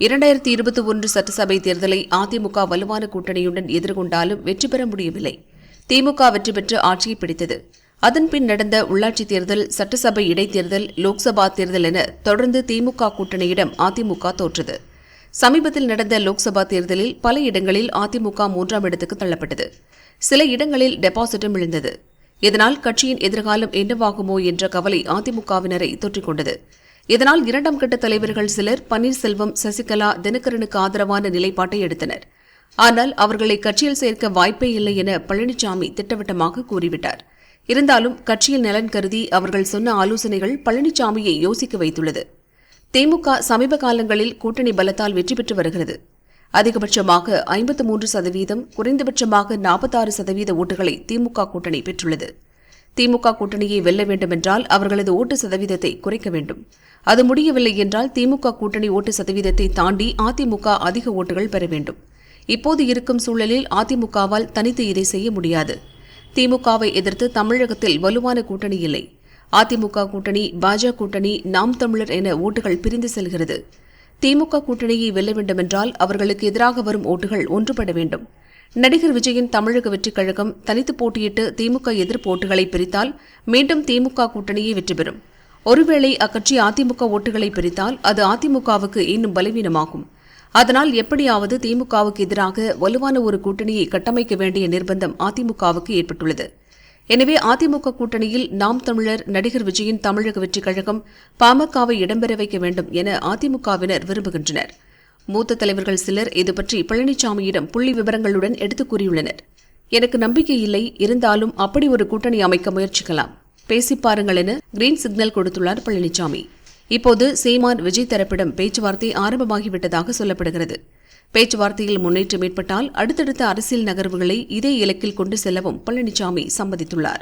இரண்டாயிரத்தி இருபத்தி ஒன்று சட்டசபை தேர்தலை அதிமுக வலுவான கூட்டணியுடன் எதிர்கொண்டாலும் வெற்றி பெற முடியவில்லை. திமுக வெற்றி பெற்று ஆட்சியை பிடித்தது. அதன்பின் நடந்த உள்ளாட்சித் தேர்தல் சட்டசபை இடைத்தேர்தல் லோக்சபா தேர்தல் என தொடர்ந்து திமுக கூட்டணியிடம் அதிமுக தோற்றது. சமீபத்தில் நடந்த லோக்சபா தேர்தலில் பல இடங்களில் அதிமுக மூன்றாம் இடத்துக்கு தள்ளப்பட்டது. சில இடங்களில் டெபாசிட்டும் விழுந்தது. இதனால் கட்சியின் எதிர்காலம் என்னவாகுமோ என்ற கவலை அதிமுகவினரை தொற்றிக்கொண்டது. கொண்டது இதனால் இரண்டாம் கட்ட தலைவர்கள் சிலர் பன்னீர்செல்வம் சசிகலா தினகரனுக்கு ஆதரவான நிலைப்பாட்டை எடுத்தனர். ஆனால் அவர்களை கட்சியில் சேர்க்க வாய்ப்பே இல்லை என பழனிசாமி திட்டவட்டமாக கூறிவிட்டார். இருந்தாலும் கட்சியில் நலன் கருதி அவர்கள் சொன்ன ஆலோசனைகள் பழனிசாமியை யோசிக்க வைத்துள்ளது. திமுக சமீப காலங்களில் கூட்டணி பலத்தால் வெற்றி பெற்று வருகிறது. அதிகபட்சமாக ஐம்பத்து மூன்று சதவீதம் குறைந்தபட்சமாக நாற்பத்தாறு சதவீத ஓட்டுகளை திமுக கூட்டணி பெற்றுள்ளது. திமுக கூட்டணியை வெல்ல வேண்டுமென்றால் அவர்களது ஓட்டு சதவீதத்தை குறைக்க வேண்டும். அது முடியவில்லை என்றால் திமுக கூட்டணி ஓட்டு சதவீதத்தை தாண்டி அதிமுக அதிக ஓட்டுகள் பெற வேண்டும். இப்போது இருக்கும் சூழலில் அதிமுகவால் தனித்து இதை செய்ய முடியாது. திமுகவை எதிர்த்து தமிழகத்தில் வலுவான கூட்டணி இல்லை. அதிமுக கூட்டணி பாஜக கூட்டணி நாம் தமிழர் என ஓட்டுகள் பிரிந்து செல்கிறது. திமுக கூட்டணியை வெல்ல வேண்டுமென்றால் அவர்களுக்கு எதிராக வரும் ஓட்டுகள் ஒன்றுபட வேண்டும். நடிகர் விஜயின் தமிழக வெற்றிக் கழகம் தனித்து போட்டியிட்டு திமுக எதிர் போட்டுகளை பிரித்தால் மீண்டும் திமுக கூட்டணியே வெற்றி பெறும். ஒருவேளை அக்கட்சி அதிமுக ஓட்டுகளை பிரித்தால் அது அதிமுகவுக்கு இன்னும் பலவீனமாகும். அதனால் எப்படியாவது திமுகவுக்கு எதிராக வலுவான ஒரு கூட்டணியை கட்டமைக்க வேண்டிய நிர்பந்தம் அதிமுகவுக்கு ஏற்பட்டுள்ளது. எனவே அதிமுக கூட்டணியில் நாம் தமிழர் நடிகர் விஜயின் தமிழக வெற்றிக் கழகம் பாமகவை இடம்பெற வைக்க வேண்டும் என அதிமுகவினர் விரும்புகின்றனர். மூத்த தலைவர்கள் சிலர் இதுபற்றி பழனிசாமியிடம் புள்ளி விவரங்களுடன் எடுத்துக் கூறியுள்ளனர். எனக்கு நம்பிக்கை இல்லை இருந்தாலும் அப்படி ஒரு கூட்டணி அமைக்க முயற்சிக்கலாம். பேசி பாருங்கள் என கிரீன் சிக்னல் கொடுத்துள்ளார் பழனிசாமி இப்போது சீமான் விஜய் தரப்பிடம் பேச்சுவார்த்தை ஆரம்பமாகிவிட்டதாக சொல்லப்படுகிறது. பேச்சுவார்த்தையில் முன்னேற்றம் ஏற்பட்டால் அடுத்தடுத்த அரசியல் நகர்வுகளை இதே இலக்கில் கொண்டு செல்லவும் பழனிசாமி சம்மதித்துள்ளார்.